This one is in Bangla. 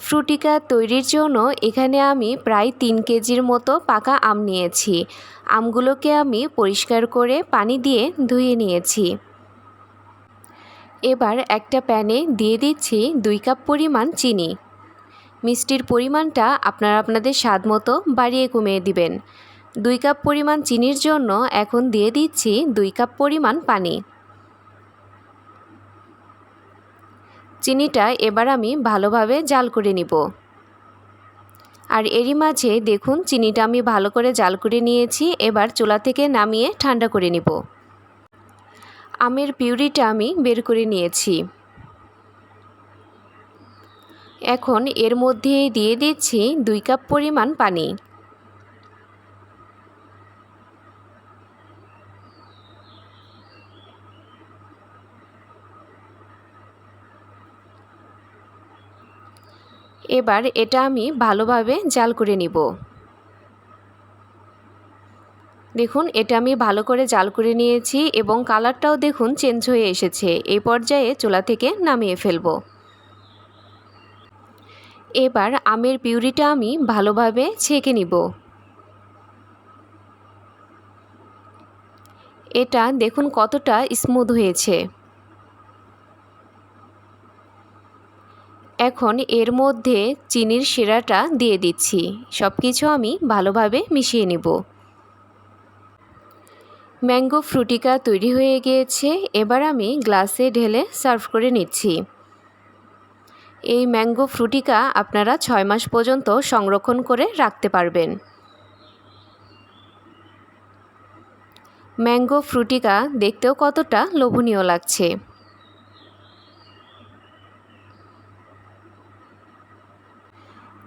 ফ্রুটিকা তৈরির জন্য এখানে আমি প্রায় তিন কেজির মতো পাকা আম নিয়েছি। আমগুলোকে আমি পরিষ্কার করে পানি দিয়ে ধুয়ে নিয়েছি। এবার একটা প্যানে দিয়ে দিচ্ছি দুই কাপ পরিমাণ চিনি। মিষ্টির পরিমাণটা আপনারা আপনাদের স্বাদ মতো বাড়িয়ে কমিয়ে দিবেন। দুই কাপ পরিমাণ চিনির জন্য এখন দিয়ে দিচ্ছি দুই কাপ পরিমাণ পানি। চিনিটা এবার আমি ভালোভাবে জাল করে নিব। আর এরই মাঝে দেখুন, চিনিটা আমি ভালো করে জাল করে নিয়েছি, এবার চুলা থেকে নামিয়ে ঠান্ডা করে নিব। আমের পিউরিটা আমি বের করে নিয়েছি। এখন এর মধ্যে দিয়ে দিচ্ছি দুই কাপ পরিমাণ পানি। এবার এটা আমি ভালোভাবে জাল করে নিব। দেখুন, এটা আমি ভালো করে জাল করে নিয়েছি এবং কালারটাও দেখুন চেঞ্জ হয়ে এসেছে। এই পর্যায়ে চুলা থেকে নামিয়ে ফেলব। এবার আমের পিউরিটা আমি ভালোভাবে ছেঁকে নিব। এটা দেখুন কতটা স্মুথ হয়েছে। এখন এর মধ্যে চিনির শিরাটা দিয়ে দিচ্ছি। সব কিছু আমি ভালোভাবে মিশিয়ে নেব। ম্যাঙ্গো ফ্রুটিকা তৈরি হয়ে গিয়েছে। এবার আমি গ্লাসে ঢেলে সার্ভ করে নিচ্ছি। এই ম্যাঙ্গো ফ্রুটিকা আপনারা ছয় মাস পর্যন্ত সংরক্ষণ করে রাখতে পারবেন। ম্যাঙ্গো ফ্রুটিকা দেখতেও কতটা লোভনীয় লাগছে।